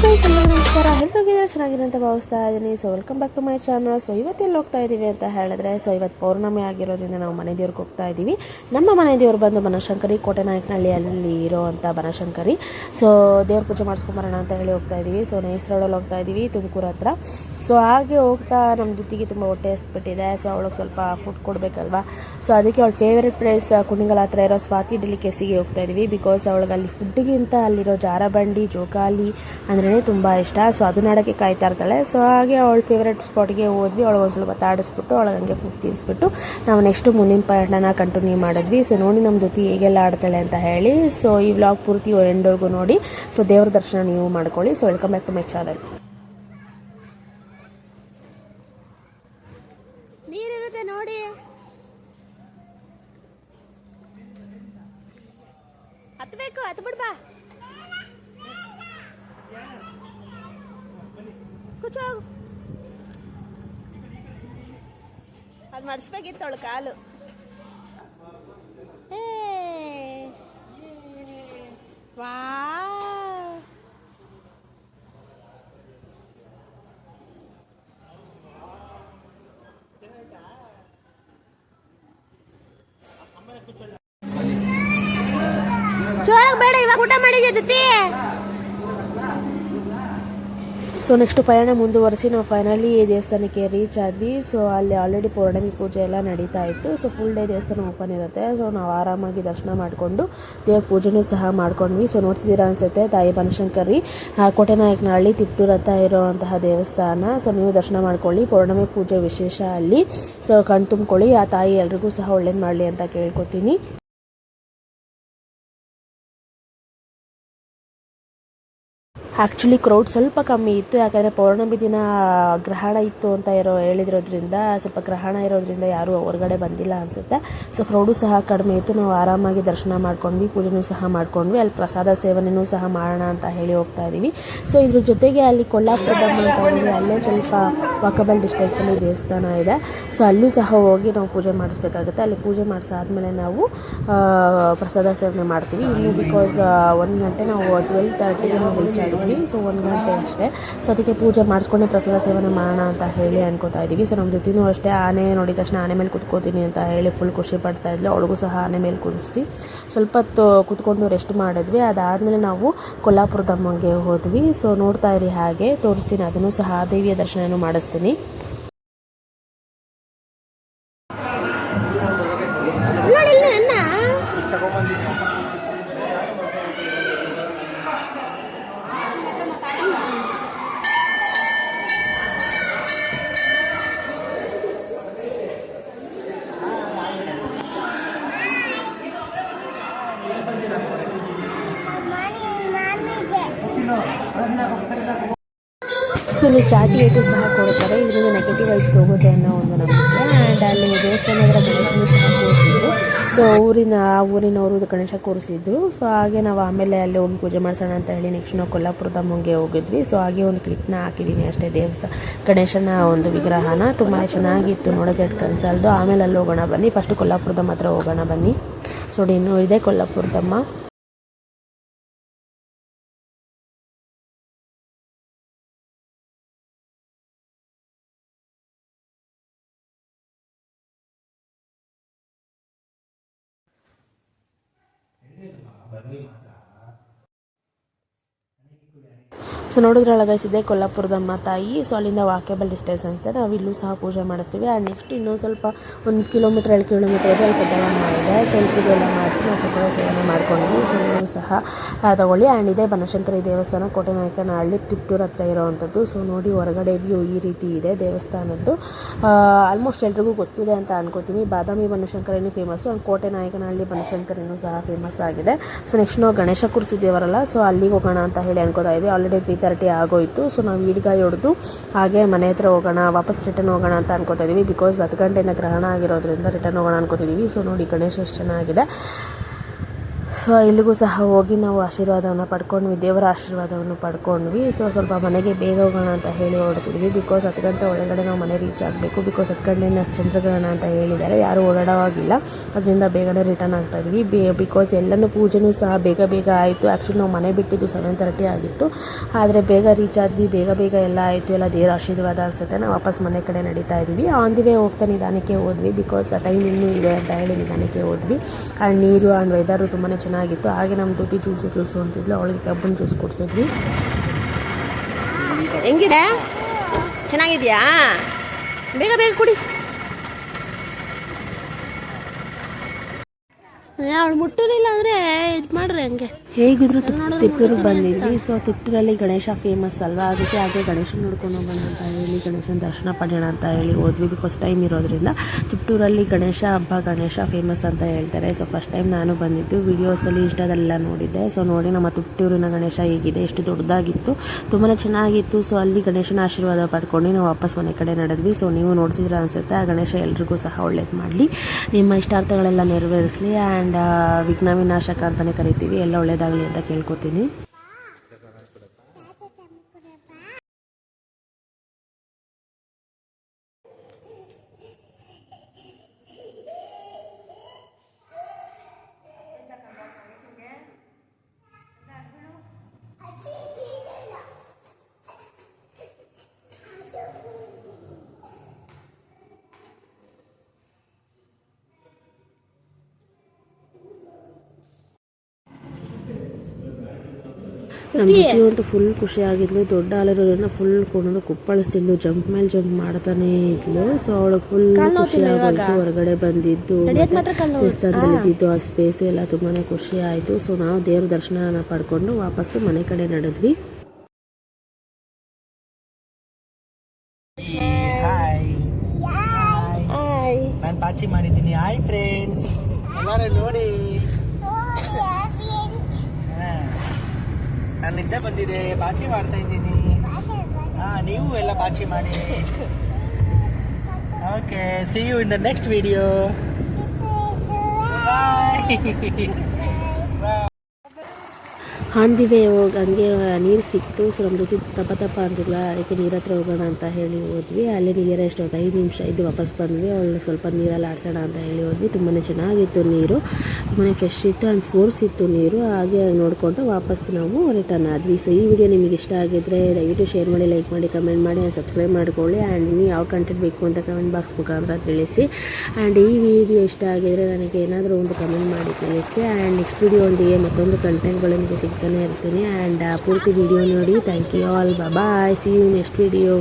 guys, I'm ಚೆನ್ನಾಗಿರೋ ಅಂತ ಭಾವಿಸ್ತಾ ಇದ್ದೀನಿ. So welcome back to my channel so ಇವತ್ತೆಲ್ಲಿ ಹೋಗ್ತಾ ಇದ್ದೀವಿ ಅಂತ ಹೇಳಿದ್ರೆ ಸೊ ಇವತ್ತು ಪೌರ್ಣಮಿ ಆಗಿರೋದ್ರಿಂದ ನಾವು ಮನೆ ದೇವ್ರಿಗೆ ಹೋಗ್ತಾ ಇದ್ದೀವಿ ನಮ್ಮ ಮನೆ ದೇವ್ರು ಬಂದು ಬನಶಂಕರಿ ಕೋಟೆ ಕೋಟೆನಾಯಕನಹಳ್ಳಿಯಲ್ಲಿ ಇರೋವಂಥ ಬನಶಂಕರಿ. ಸೊ ದೇವ್ರ ಪೂಜೆ ಮಾಡಿಸ್ಕೊಂಬರೋಣ ಅಂತ ಹೇಳಿ ಹೋಗ್ತಾ ಇದ್ದೀವಿ ಸೊ ನೈಸ್ ರೋಡಲ್ಲಿ ಹೋಗ್ತಾ ಇದ್ದೀವಿ ತುಮಕೂರು ಹತ್ರ. ಸೊ ಹಾಗೆ ಹೋಗ್ತಾ ನಮ್ಮ ಜೊತೆಗೆ ತುಂಬ ಹೊಟ್ಟೆ ಹಸ್ಬಿಟ್ಟಿದೆ. ಸೊ ಅವಳಿಗೆ ಸ್ವಲ್ಪ ಫುಡ್ ಕೊಡಬೇಕಲ್ವಾ? ಸೊ ಅದಕ್ಕೆ ಅವಳ ಫೇವ್ರೆಟ್ ಪ್ಲೇಸ್ ಕುಣಿಗಳ ಹತ್ರ ಇರೋ ಸ್ವಾತಿ ಡೆಲಿಕೆಸಿಗೆ ಹೋಗ್ತಾ ಇದ್ದೀವಿ ಬಿಕಾಸ್ ಅವಳಿಗೆ ಅಲ್ಲಿ ಫುಡ್ಗಿಂತ ಅಲ್ಲಿರೋ ಜಾರಬಂಡಿ, ಜೋಕಾಲಿ ಅಂದ್ರೇ ತುಂಬ ಇಷ್ಟ. ಸೊ ಅದು ನೋಡೋಕ್ಕೆ ಕಾಯ್ತಾ ಇರ್ತಾಳೆ. ಸೊ ಹಾಗೆ ಅವಳ ಫೇವ್ರೆಟ್ ಸ್ಪಾಟ್ಗೆ ಹೋದ್ವಿ. ಅವಳು ಒಂದು ಸ್ವಲ್ಪ ತಾಡಿಸ್ಬಿಟ್ಟು ಅವಳು ಹಂಗೆ ಫುಡ್ ತಿನ್ನಿಸ್ಬಿಟ್ಟು ನಾವು ನೆಕ್ಸ್ಟು ಮುಂದಿನ ಪಯಣನ ಕಂಟಿನ್ಯೂ ಮಾಡಿದ್ವಿ. ಸೊ ನೋಡಿ ನಮ್ಮ ಜೊತೆ ಹೇಗೆಲ್ಲ ಆಡ್ತಾಳೆ ಅಂತ ಹೇಳಿ. ಸೊ ಈ ವ್ಲಾಗ್ ಪೂರ್ತಿ ಎಂಡೋರ್ಗೂ ನೋಡಿ. ಸೊ ದೇವ್ರ ದರ್ಶನ ನೀವು ಮಾಡ್ಕೊಳ್ಳಿ. So welcome back to my channel ಕೂಚೋ ಅದು ಮಡಿಸ್ಬೇಕಿತ್ತು ಅವಳು ಕಾಲು. ವಾವ್. ಜೋರಾಗಿ ಬೇಡ ಇವಾಗ ಊಟ ಮಾಡಿದ್ದೆ ಸೊ ನೆಕ್ಸ್ಟ್ ಪಯಣ ಮುಂದುವರಿಸಿ ನಾವು ಫೈನಲಿ ದೇವಸ್ಥಾನಕ್ಕೆ ರೀಚ್ ಆದ್ವಿ. ಸೊ ಅಲ್ಲಿ ಆಲ್ರೆಡಿ ಪೌರ್ಣಮಿ ಪೂಜೆ ಎಲ್ಲ ನಡೀತಾ ಇತ್ತು. ಸೊ ಫುಲ್ ಡೇ ದೇವಸ್ಥಾನ ಓಪನ್ ಇರುತ್ತೆ. ಸೊ ನಾವು ಆರಾಮಾಗಿ ದರ್ಶನ ಮಾಡಿಕೊಂಡು ದೇವ್ರ ಪೂಜೆನೂ ಸಹ ಮಾಡ್ಕೊಂಡ್ವಿ. ಸೊ ನೋಡ್ತಿದ್ದೀರಾ ಅನ್ಸುತ್ತೆ, ತಾಯಿ ಬನಶಂಕರಿ ಕೋಟೆನಾಯಕನಹಳ್ಳಿ, ತಿಪ್ಟೂರ್ ಅಂತ ಇರುವಂತಹ ದೇವಸ್ಥಾನ. ಸೊ ನೀವು ದರ್ಶನ ಮಾಡ್ಕೊಳ್ಳಿ. ಪೌರ್ಣಮಿ ಪೂಜೆ ವಿಶೇಷ ಅಲ್ಲಿ. ಸೊ ಕಣ್ ತುಂಬ್ಕೊಳ್ಳಿ. ಆ ತಾಯಿ ಎಲ್ರಿಗೂ ಸಹ ಒಳ್ಳೇದು ಮಾಡಲಿ ಅಂತ ಕೇಳ್ಕೊತೀನಿ. ಆ್ಯಕ್ಚುಲಿ ಕ್ರೌಡ್ ಸ್ವಲ್ಪ ಕಮ್ಮಿ ಇತ್ತು. ಯಾಕಂದರೆ ಪೌರ್ಣಮಿ ದಿನ ಗ್ರಹಣ ಇತ್ತು ಅಂತ ಇರೋ ಹೇಳಿದ್ರೋದ್ರಿಂದ ಸ್ವಲ್ಪ ಗ್ರಹಣ ಇರೋದ್ರಿಂದ ಯಾರೂ ಹೊರಗಡೆ ಬಂದಿಲ್ಲ ಅನಿಸುತ್ತೆ. ಸೊ ಕ್ರೌಡು ಸಹ ಕಡಿಮೆ ಇತ್ತು. ನಾವು ಆರಾಮಾಗಿ ದರ್ಶನ ಮಾಡ್ಕೊಂಡ್ವಿ, ಪೂಜೆನೂ ಸಹ ಮಾಡ್ಕೊಂಡ್ವಿ. ಅಲ್ಲಿ ಪ್ರಸಾದ ಸೇವನೆಯೂ ಸಹ ಮಾಡೋಣ ಅಂತ ಹೇಳಿ ಹೋಗ್ತಾ ಇದ್ದೀವಿ ಸೊ ಇದ್ರ ಜೊತೆಗೆ ಅಲ್ಲಿ ಕೊಲ್ಲಾಪುರದ ಅಂತ ಅಲ್ಲೇ ಸ್ವಲ್ಪ ವಾಕಬಲ್ ಡಿಸ್ಟೆನ್ಸಲ್ಲಿ ದೇವಸ್ಥಾನ ಇದೆ. ಸೊ ಅಲ್ಲೂ ಸಹ ಹೋಗಿ ನಾವು ಪೂಜೆ ಮಾಡಿಸ್ಬೇಕಾಗುತ್ತೆ. ಅಲ್ಲಿ ಪೂಜೆ ಮಾಡಿಸಾದ್ಮೇಲೆ ನಾವು ಪ್ರಸಾದ ಸೇವನೆ ಮಾಡ್ತೀವಿ. ಇಲ್ಲಿ ಬಿಕಾಸ್ ಒಂದು ಗಂಟೆ ನಾವು ಟ್ವೆಲ್ ತರ್ಟಿಗೆ ನಾವು ರೀಚ್ ಆಗಿದ್ವಿ ಸೊ ಒಂದು ಗಂಟೆ ಅಷ್ಟೇ. ಸೊ ಅದಕ್ಕೆ ಪೂಜೆ ಮಾಡಿಸ್ಕೊಂಡೆ, ಪ್ರಸಾದ ಸೇವನೆ ಮಾಡೋಣ ಅಂತ ಹೇಳಿ ಅನ್ಕೋತಾ ಇದ್ದೀವಿ ಸೊ ನಮ್ಮ ಜೊತೆನೂ ಅಷ್ಟೇ. ಆನೆ ನೋಡಿದ ತಕ್ಷಣ ಆನೆ ಮೇಲೆ ಕುತ್ಕೋತೀನಿ ಅಂತ ಹೇಳಿ ಫುಲ್ ಖುಷಿ ಪಡ್ತಾ ಇದ್ಲು. ಅವಳಿಗೂ ಸಹ ಆನೆ ಮೇಲೆ ಕೂರಿಸಿ ಸ್ವಲ್ಪ ಹೊತ್ತು ಕುತ್ಕೊಂಡು ರೆಸ್ಟ್ ಮಾಡಿದ್ವಿ. ಅದಾದಮೇಲೆ ನಾವು ಕೊಲ್ಲಾಪುರದಮ್ಮಂಗೆ ಹೋದ್ವಿ. ಸೊ ನೋಡ್ತಾ ಇರಿ ಹಾಗೆ. ತೋರಿಸ್ತೀನಿ. ಅದನ್ನು ಸಹ ದೇವಿಯ ದರ್ಶನನೂ ಮಾಡಿಸ್ತೀನಿ. ಸೊ ಇಲ್ಲಿ ಚಾಟಿ ಏಟು ಸಹ ಕೊಡ್ತಾರೆ ಇದರಿಂದ ನೆಗೆಟಿವ್ ವೈಬ್ಸ್ ಹೋಗುತ್ತೆ ಅನ್ನೋ ಒಂದು ನಂಬಿಕೆ. ಆ್ಯಂಡ್ ಅಲ್ಲಿ ದೇವಸ್ಥಾನ ಗಣೇಶನೂ ಸಹ ಕೂರಿಸಿದ್ರು. ಸೊ ಊರಿನ, ಆ ಊರಿನವರು ಗಣೇಶ ಕೂರಿಸಿದ್ರು. ಸೊ ಹಾಗೆ ನಾವು ಆಮೇಲೆ ಅಲ್ಲಿ ಹೋಗಿ ಪೂಜೆ ಮಾಡಿಸೋಣ ಅಂತ ಹೇಳಿ ನೆಕ್ಸ್ಟ್ ನಾವು ಕೊಲ್ಲಾಪುರದ ಮುಂಗೆ ಹೋಗಿದ್ವಿ. ಸೊ ಹಾಗೆ ಒಂದು ಕ್ಲಿಪ್ನ ಹಾಕಿದ್ದೀನಿ ಅಷ್ಟೇ. ದೇವಸ್ಥಾನ ಗಣೇಶನ ಒಂದು ವಿಗ್ರಹನ ತುಂಬಾ ಚೆನ್ನಾಗಿತ್ತು ನೋಡೋಕೆ ಎಷ್ಟು ಕನ್ಸಲ್ದು. ಆಮೇಲೆ ಅಲ್ಲಿ ಹೋಗೋಣ ಬನ್ನಿ. ಫಸ್ಟ್ ಕೊಲ್ಲಾಪುರದಮ್ಮ ಮಾತ್ರ ಹೋಗೋಣ ಬನ್ನಿ. ಸೊ ಇನ್ನೂ ಇದೆ ಕೊಲ್ಲಾಪುರದಮ್ಮ. ಸೊ ನೋಡಿದ್ರಲ್ಲ ಗೈಸ್ ಇದೆ ಕೊಲ್ಲಾಪುರದಮ್ಮ ತಾಯಿ. ಸೊ ಅಲ್ಲಿಂದ ವಾಕೇಬಲ್ ಡಿಸ್ಟೆನ್ಸ್ ನಾವು ಇಲ್ಲೂ ಸಹ ಪೂಜೆ ಮಾಡಿಸ್ತೀವಿ. ಆ್ಯಂಡ್ ನೆಕ್ಸ್ಟ್ ಇನ್ನೂ ಸ್ವಲ್ಪ ಒಂದು ಕಿಲೋಮೀಟರ್ ಎರಡು ಕಿಲೋಮೀಟರ್ ಇದೆ ಅಲ್ಲಿ ಪೆದ್ದಮ್ಮ ಇದೆ ಸ್ವಲ್ಪ ಇದೆಲ್ಲ ಮಾಡಿಸಿ ನಾವು ಪ್ರಸಾದ ಸೇವನೆ ಮಾಡ್ಕೊಂಡ್ವಿ ಸೊ ಸಹ ತಗೊಳ್ಳಿ. ಆ್ಯಂಡ್ ಇದೆ ಬನಶಂಕರಿ ದೇವಸ್ಥಾನ ಕೋಟೆ ನಾಯಕನಹಳ್ಳಿ ಟಿಪ್ಟೂರ್ ಹತ್ರ ಇರೋವಂಥದ್ದು. ಸೊ ನೋಡಿ ಹೊರಗಡೆ ವ್ಯೂ ಈ ರೀತಿ ಇದೆ ದೇವಸ್ಥಾನದ್ದು. ಆಲ್ಮೋಸ್ಟ್ ಎಲ್ರಿಗೂ ಗೊತ್ತಿದೆ ಅಂತ ಅನ್ಕೋತೀವಿ ಬಾದಾಮಿ ಬನಶಂಕರಿನೂ ಫೇಮಸ್ಸು ಆ್ಯಂಡ್ ಕೋಟೆನಾಯಕನಹಳ್ಳಿ ಬನಶಂಕರಿನೂ ಸಹ ಫೇಮಸ್ ಆಗಿದೆ. ಸೊ ನೆಕ್ಸ್ಟ್ ನಾವು ಗಣೇಶ ಕೂರಿಸಿದ್ದೇವರಲ್ಲ ಸೊ ಅಲ್ಲಿಗೆ ಹೋಗೋಣ ಅಂತ ಹೇಳಿ ಅನ್ಕೋತಾ ಇದ್ವಿ. ಆಲ್ರೆಡಿ ತ್ರೀ ತರ್ಟಿ ಆಗೋಯ್ತು. ಸೊ ನಾವು ಈಡ್ಗಾಯಿ ಹೊಡೆದು ಹಾಗೆ ಮನೆ ಹತ್ರ ಹೋಗೋಣ, ವಾಪಸ್ ರಿಟರ್ನ್ ಹೋಗೋಣ ಅಂತ ಅನ್ಕೋತಾ ಇದ್ದೀವಿ ಬಿಕಾಸ್ ಹತ್ತು ಗಂಟೆಯಿಂದ ಗ್ರಹಣ ಆಗಿರೋದ್ರಿಂದ ರಿಟರ್ನ್ ಹೋಗೋಣ ಅನ್ಕೋತಿದ್ದೀವಿ ಸೊ ನೋಡಿ ಗಣೇಶ ಚೆನ್ನಾಗಿದೆ ಸೊ ಇಲ್ಲಿಗೂ ಸಹ ಹೋಗಿ ನಾವು ಆಶೀರ್ವಾದವನ್ನು ಪಡ್ಕೊಂಡ್ವಿ, ದೇವರ ಆಶೀರ್ವಾದವನ್ನು ಪಡ್ಕೊಂಡ್ವಿ. ಸೊ ಸ್ವಲ್ಪ ಮನೆಗೆ ಬೇಗ ಹೋಗೋಣ ಅಂತ ಹೇಳಿ ಹೊರಡ್ತಿದ್ವಿ. ಬಿಕಾಸ್ ಹತ್ತು ಗಂಟೆ ಒಳಗಡೆ ನಾವು ಮನೆ ರೀಚ್ ಆಗಬೇಕು. ಬಿಕಾಸ್ ಹತ್ತು ಗಂಟೆಯಿಂದ ಚಂದ್ರಗ್ರಹಣ ಅಂತ ಹೇಳಿದ್ದಾರೆ. ಯಾರೂ ಓಡಾಡೋವಾಗಿಲ್ಲ. ಅದರಿಂದ ಬೇಗನೆ ರಿಟರ್ನ್ ಆಗ್ತಾ ಇದ್ವಿ. ಬೇ ಬಿಕಾಸ್ ಎಲ್ಲನೂ ಪೂಜೆನೂ ಸಹ ಬೇಗ ಬೇಗ ಆಯಿತು. ಆ್ಯಕ್ಚುಲಿ ನಾವು ಮನೆ ಬಿಟ್ಟಿದ್ದು ಸೆವೆನ್ ತರ್ಟಿ ಆಗಿತ್ತು. ಆದರೆ ಬೇಗ ರೀಚ್ ಆದ್ವಿ. ಬೇಗ ಬೇಗ ಎಲ್ಲ ಆಯಿತು. ಎಲ್ಲ ದೇವರ ಆಶೀರ್ವಾದ ಅನಿಸುತ್ತೆ. ನಾವು ವಾಪಸ್ ಮನೆ ಕಡೆ ನಡೀತಾ ಇದ್ದೀವಿ. ಆನ್ ದಿ ವೇ ಹೋಗ್ತಾ ನಿಧಾನಕ್ಕೆ ಹೋದ್ವಿ. ಬಿಕಾಸ್ ಟೈಮ್ ಇನ್ನೂ ಇದೆ ಅಂತ ಹೇಳಿ ನಿಧಾನಕ್ಕೆ ಹೋದ್ವಿ. ಆ್ಯಂಡ್ ನೀರು ಆ್ಯಂಡ್ ವೆದರು ತುಂಬಾ ಚೆನ್ನಾಗಿತ್ತು. ಹಾಗೆ ನಮ್ಮ ದುಡ್ಡಿ ಜ್ಯೂಸು ಜ್ಯೂಸು ಅಂತಿದ್ಲು. ಅವಳಿಗೆ ಕಬ್ಬನ್ ಜ್ಯೂಸ್ ಕೊಡ್ಸಿದ್ವಿ. ಹೆಂಗಿದೆ? ಚೆನ್ನಾಗಿದ್ಯಾ? ಬೇಗ ಬೇಗ ಕುಡಿ. ಅವಳು ಮುಟ್ಟಲಿಲ್ಲ ಅಂದರೆ ಇದು ಮಾಡ್ರಿ ಹಂಗೆ. ಹೇಗಿದ್ರು ತಿಪ್ಪೂರಿಗೆ ಬಂದಿದ್ವಿ. ಸೊ ತಿಪ್ಪೂರಲ್ಲಿ ಗಣೇಶ ಫೇಮಸ್ ಅಲ್ವಾ? ಅದಕ್ಕೆ ಹಾಗೆ ಗಣೇಶನ ನೋಡ್ಕೊಂಡು ಹೋಗೋಣ ಅಂತ ಹೇಳಿ, ಗಣೇಶನ ದರ್ಶನ ಪಡೆಯೋಣ ಅಂತ ಹೇಳಿ ಹೋದ್ವಿ. ಫಸ್ಟ್ ಟೈಮ್ ಇರೋದ್ರಿಂದ ತಿಪ್ಪೂರಲ್ಲಿ ಗಣೇಶ ಹಬ್ಬ, ಗಣೇಶ ಫೇಮಸ್ ಅಂತ ಹೇಳ್ತಾರೆ. ಸೊ ಫಸ್ಟ್ ಟೈಮ್ ನಾನು ಬಂದಿದ್ದು. ವಿಡಿಯೋಸಲ್ಲಿ ಇಷ್ಟದೆಲ್ಲ ನೋಡಿದ್ದೆ. ಸೊ ನೋಡಿ ನಮ್ಮ ತುಟ್ಟೂರಿನ ಗಣೇಶ ಹೇಗಿದೆ. ಎಷ್ಟು ದೊಡ್ಡದಾಗಿತ್ತು. ತುಂಬಾ ಚೆನ್ನಾಗಿತ್ತು. ಸೊ ಅಲ್ಲಿ ಗಣೇಶನ ಆಶೀರ್ವಾದ ಪಡ್ಕೊಂಡು ನಾವು ವಾಪಸ್ ಮನೆ ಕಡೆ ನಡೆದ್ವಿ. ಸೊ ನೀವು ನೋಡ್ತಿದ್ರ ಅನ್ಸುತ್ತೆ. ಆ ಗಣೇಶ ಎಲ್ರಿಗೂ ಸಹ ಒಳ್ಳೇದು ಮಾಡಲಿ. ನಿಮ್ಮ ಇಷ್ಟಾರ್ಥಗಳೆಲ್ಲ ನೆರವೇರಿಸಲಿ. ಆ್ಯಂಡ್ ವಿಘ್ನ ವಿನಾಶಕ ಅಂತಲೇ ಕರಿತೀವಿ. ಎಲ್ಲ ಒಳ್ಳೇದಾಗಲಿ ಅಂತ ಕೇಳ್ಕೊತೀನಿ. ನಮ್ಮ ಜೊತೆ ಅಂತೂ ಫುಲ್ ಖುಷಿ ಆಗಿದ್ಲು ದೊಡ್ಡ ಆಲಿರೋದ್ರಿಂದ ಫುಲ್ ಕೊಂಡು ಕುಪ್ಪಳಿಸ್ತಿದ್ಲು ಜಂಪ್ ಮೇಲೆ ಜಂಪ್ ಮಾಡ್ತಾನೆ ಇದ್ಲು. ಸೊ ಅವಳು ಫುಲ್ ಖುಷಿ ಆಗೋಯ್ತು. ಹೊರಗಡೆ ಬಂದಿದ್ದು ದೇವಸ್ಥಾನದಲ್ಲಿ ಇದ್ದಿದ್ದು ಆ ಸ್ಪೇಸು ಎಲ್ಲ ತುಂಬಾನೇ ಖುಷಿ ಆಯಿತು. ಸೊ ನಾವು ದೇವ್ರ ದರ್ಶನ ಪಡ್ಕೊಂಡು ವಾಪಸ್ಸು ಮನೆ ಕಡೆ ನಡೆದ್ವಿ. ಹಾಯ್ ನಾನು ಪಾಚಿ ಮಾಡಿದ್ದೀನಿ. ಹಾಯ್ ಫ್ರೆಂಡ್ಸ್ ಎಲ್ಲರೂ ನೋಡಿ ಹಾ. ನಾನು ನಿದ್ದೆ ಬಂದಿದೆ ಪಾಚಿ ಮಾಡ್ತಾ ಇದ್ದೀನಿ. ಹಾ ನೀವು ಎಲ್ಲ ಪಾಚಿ ಮಾಡಿ. Okay see you in the next video bye ಹಾಂದಿವೆ ಹೋಗಿ ಹಂಗೆ ನೀರು ಸಿಕ್ತು. ಸೊ ನಮ್ಮ ಜೊತೆ ತಪ್ಪ ತಪ್ಪ ಅಂದಿಲ್ಲ ಅದಕ್ಕೆ ನೀರ ಹತ್ರ ಹೋಗೋಣ ಅಂತ ಹೇಳಿ ಹೋದ್ವಿ. ಅಲ್ಲಿ ನಿಯರೆಸ್ಟ್ ಒಂದು ಐದು ನಿಮಿಷ ಇದ್ದು ವಾಪಸ್ ಬಂದ್ವಿ. ಅವಳು ಸ್ವಲ್ಪ ನೀರಲ್ಲಿ ಆಡ್ಸೋಣ ಅಂತ ಹೇಳಿ ಹೋದ್ವಿ. ತುಂಬಾ ಚೆನ್ನಾಗಿತ್ತು ನೀರು. ತುಂಬಾ ಫ್ರೆಶ್ ಇತ್ತು ಆ್ಯಂಡ್ ಫೋರ್ಸ್ ಇತ್ತು ನೀರು. ಹಾಗೆ ನೋಡಿಕೊಂಡು ವಾಪಸ್ ನಾವು ರಿಟರ್ನ್ ಆದ್ವಿ. ಸೊ ಈ ವಿಡಿಯೋ ನಿಮಗೆ ಇಷ್ಟ ಆಗಿದ್ರೆ ದಯವಿಟ್ಟು ಶೇರ್ ಮಾಡಿ ಲೈಕ್ ಮಾಡಿ ಕಮೆಂಟ್ ಮಾಡಿ ಆ್ಯಂಡ್ ಸಬ್ಸ್ಕ್ರೈಬ್ ಮಾಡಿಕೊಳ್ಳಿ. ಆ್ಯಂಡ್ ನೀವು ಯಾವ ಕಂಟೆಂಟ್ ಬೇಕು ಅಂತ ಕಮೆಂಟ್ ಬಾಕ್ಸ್ ಮುಖಾಂತರ ತಿಳಿಸಿ. ಆ್ಯಂಡ್ ಈ ವಿಡಿಯೋ ಇಷ್ಟ ಆಗಿದರೆ ನನಗೆ ಏನಾದರೂ ಒಂದು ಕಮೆಂಟ್ ಮಾಡಿ ತಿಳಿಸಿ. ಆ್ಯಂಡ್ ನೆಕ್ಸ್ಟ್ ವಿಡಿಯೋದೊಂದಿಗೆ ಮತ್ತೊಂದು ಕಂಟೆಂಟ್ಗಳೊಂದಿಗೆ ಸಿಗ್ತಾನೆ ಇರ್ತೀನಿ. ಆ್ಯಂಡ್ ಪೂರ್ತಿ ವಿಡಿಯೋ ನೋಡಿ. Thank you all bye see you next video